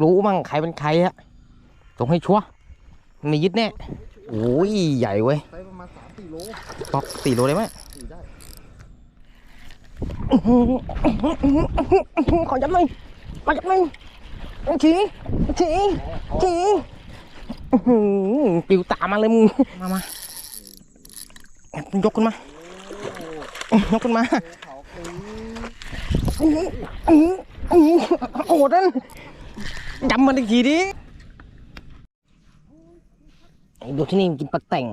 รู้มั่งใครเป็นใครอะตรงให้ชัวร์ไม่ยึดแน่โอ้ยใหญ่เว้ยไซส์ประมาณสามสี่โลป๊อปสี่โลได้ไหมถือได้ขอจับหน่อยมาจับหน่อยฉีฉีฉีอื้อหือปิวตามมาเลยมึงมามางัดยกขึ้นมายกขึ้นมาเขาคืออื้ออื้ออื้อโอ้โหนั่น จำมันอีกทีดิไอ้ดูที่นี่มันกินปลาแต่ง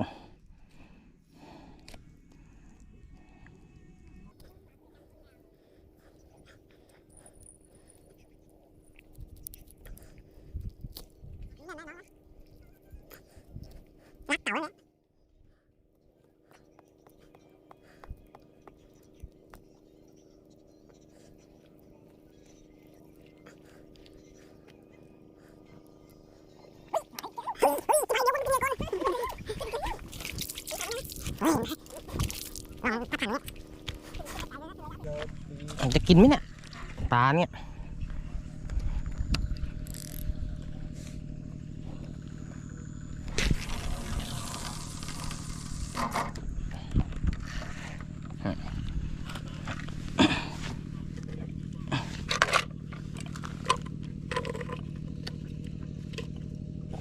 มันจะกินไหมเนี่ยตาเนี่ย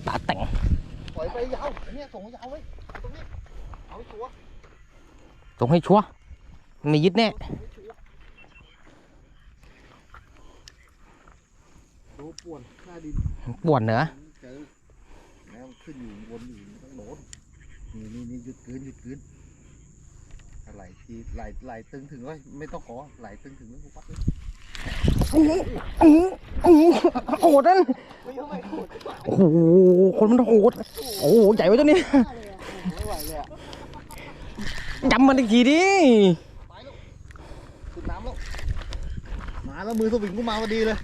ตาแต่งปล่อยไปยาวเนี่ยส่งยาวไว้ตรงนี้ ตรงให้ชัวร์ไม่ยึดแน่ดูป่วนหน้าดินปวดเหนือเจอแล้วมันขึ้นอยู่บนอยู่ต้องโดนนี่นี่นี่หยุดกืนหยุดกืนไหลทีไหลไหลตึงถึงไว้ไม่ต้องขอไหลตึงถึงแล้วกูปัดเลยอื้ออื้ออื้อโหดนั่นไม่เอาไม่โหดโอ้โหคนมันโหดโอ้โหใหญ่ไว้ตัวนี้ไม่ไหวเลยอะ จำมันอีกทีดิตายแล้วขึ้นน้ำแล้วมาแล้วมือสวิงกูมาพอดีเลย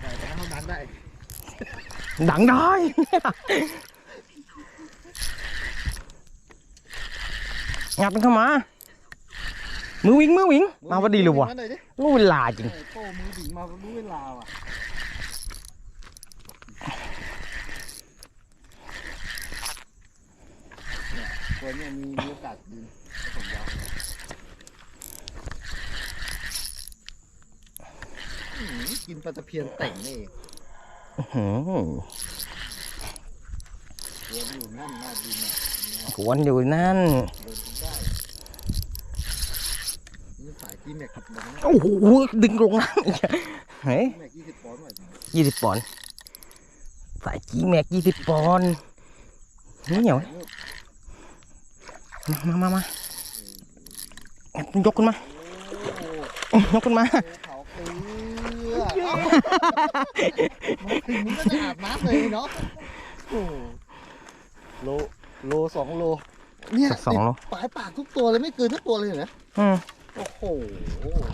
แต่ถ้าเขาดันได้ดังได้งัดมันเข้ามา มือวิ่งมือวิ่งมาพอดีเลยวะมือหน่อยดิรู้เวลาจริงเออโต้มือดิ่งมารู้เวลาว่ะเนี่ย ตัวเนี้ยมีมีโอกาสยืนผมยาวเลยอื้อหือกินปลาตะเพียนแต่งนี่เองวนอยู่นั่นน้าดีเนี่ยกวนอยู่นั่นนี่สายจีแม็กกับน้องโอ้โหดึงลงน้ำอีกเฮ้ยแม็กยี่สิบปอนด์หน่อยยี่สิบปอนด์สายจีแม็กยี่สิบปอนด์นี่เหนียวไหม มามามามางัดมันยกขึ้นมาโอ้ยกขึ้นมาเขาเกลือเอ้ามาถึงมึงก็จะอาบน้ำเลยเนาะโอ้โลโลสองโล เนี่ยสักสองโลติดปลายปากทุกตัวเลยไม่เกินทุกตัวเลยเห็นไหมอืมโอ้โห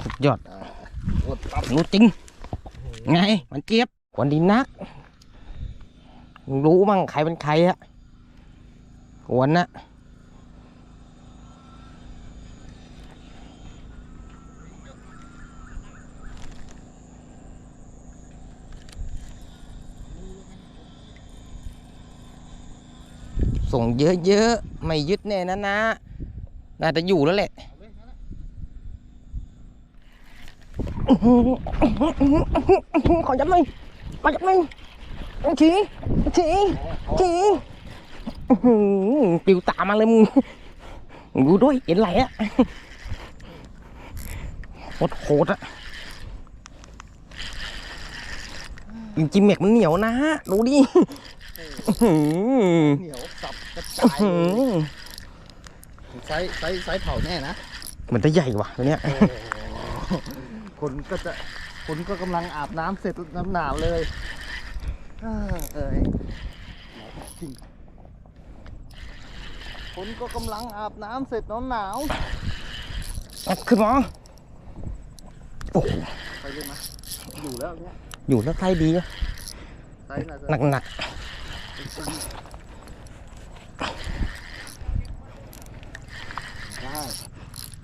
สุดยอดอ่าอดตับรู้จริง ไง มันเจี๊ยบกวนดีนัก รู้มั่งใครเป็นใครอะกวนนะ ส่งเยอะๆ ไม่ยึดแน่นะนะ น่าจะอยู่แล้วแหละขอจับหน่อขอจับหน่อยฉีฉีฉีอื้อหือปิวตามมาเลยมึงดูด้วยเห็นไหลอะโคตรโคตรอะจริงๆแม็กมันเหนียวนะ ดูดิ เหนียวสับกระจาอื้อยหืเลยอไซส์ไซส์ไซส์เผาแน่นะเหมือนจะใหญ่ว่ะตัวเนี้ยคนก็จะคนก็กำลังอาบน้ำเสร็จน้ำหนาวเลยเอ้อเอ้ยหนาวจริงคนก็กำลังอาบน้ำเสร็จน้ำหนาวอะขึ้นมาโอ้โหไปเลยนะอยู่แล้วเนี่ยอยู่แล้วไส้ดีอะไซส์น่าจะหนักหนักๆได้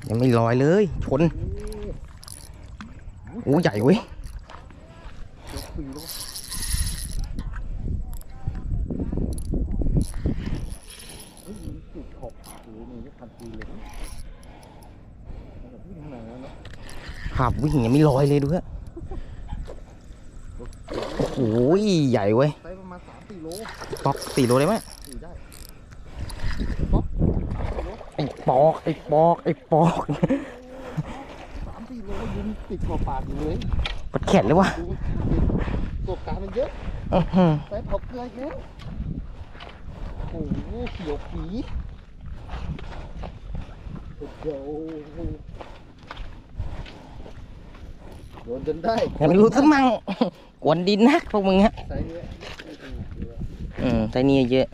ยังไม่ลอยเลย ชนโอ้ใหญ่เว้ยหับวิ่งยังไม่ลอยเลยด้วยโอ้ยใหญ่เว้ย โลป๊อกสี่โลได้ไหมสี่ได้ป๊อกสามสี่โลไอ้ปอกไอ้ปอกไอ้ปอกสามสี่โลยุงติดขอบปากอยู่เลยปัดแขนเลยวะดูตัวการมันเยอะอื้อหือไปเผาเกลืออีกแล้วโอ้โหเขียวปีโอ้โหโดนจนได้ยังไม่รู้สักมั่งกวนดินนักพวกมึงฮะ ใส่เนี้ยไม่ต้องเก ลืออืมแต่นี่เยอะ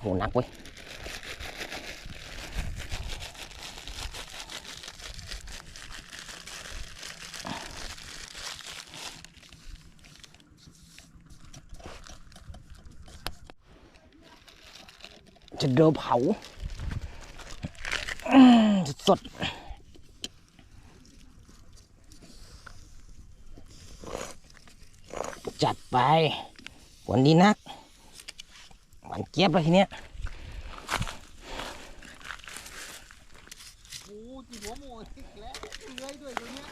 โหหนักเว้ย จะเดินเผาสดจัดไปวันดีนักหวานเจี๊ยบเลยทีเนี้ย โอ้โหจีหัวหมูอีกแล้วเลื้อยด้วยตัวเนี้ย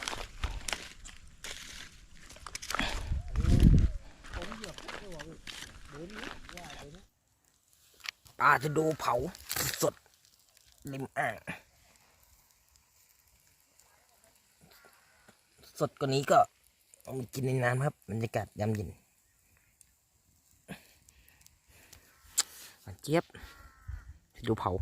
ผมเหยียบไม่ไหวเลยเดินนี้ว่าไปนะ ปลา จะดูเผาสดริมอ่าง สดกว่านี้ก็เอามากินในน้ำครับบรรยากาศยามเย็นหวาเจี๊ยบ ดูเผา